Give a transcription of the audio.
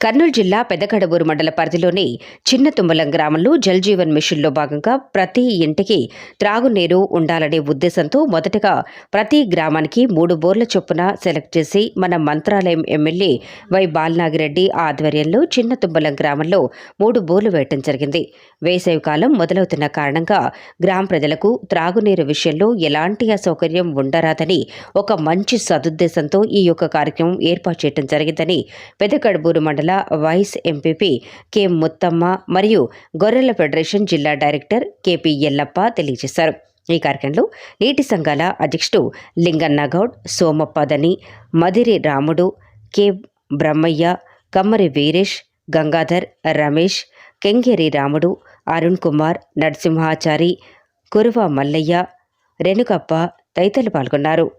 కర్నూలు జిల్లా పెదకడబూరు మండల పరిధిలోని చిన్న తుమ్మలం గ్రామంలో జల్ జీవన్ మిషన్లో భాగంగా ప్రతి ఇంటికి త్రాగునీరు ఉండాలనే ఉద్దేశంతో మొదటగా ప్రతి గ్రామానికి మూడు బోర్ల చొప్పున సెలెక్ట్ చేసి మన మంత్రాలయం ఎమ్మెల్యే వై బాలనాగిరెడ్డి ఆధ్వర్యంలో చిన్న తుమ్మలం గ్రామంలో మూడు బోర్లు వేయటం జరిగింది. వేసవి కాలం మొదలవుతున్న కారణంగా గ్రామ ప్రజలకు త్రాగునీరు విషయంలో ఎలాంటి అసౌకర్యం ఉండరాదని ఒక మంచి సదుద్దేశంతో ఈ యొక్క కార్యక్రమం ఏర్పాటు చేయడం జరిగిందని పెదకడబూరు మండల వైస్ ఎంపీపీ కె. ముత్తమ్మ మరియు గొర్రెల ఫెడరేషన్ జిల్లా డైరెక్టర్ కెపి ఎల్లప్ప తెలియజేశారు. ఈ కార్యక్రమంలో నీటి సంఘాల అధ్యక్షుడు లింగన్నగౌడ్ సోమప్పదని మదిరి రాముడు కె. బ్రహ్మయ్య కమ్మరి వీరేష్ గంగాధర్ రమేష్ కెంగేరి రాముడు అరుణ్ కుమార్ నరసింహాచారి కురువ మల్లయ్య రేణుకప్ప తదితరులు పాల్గొన్నారు.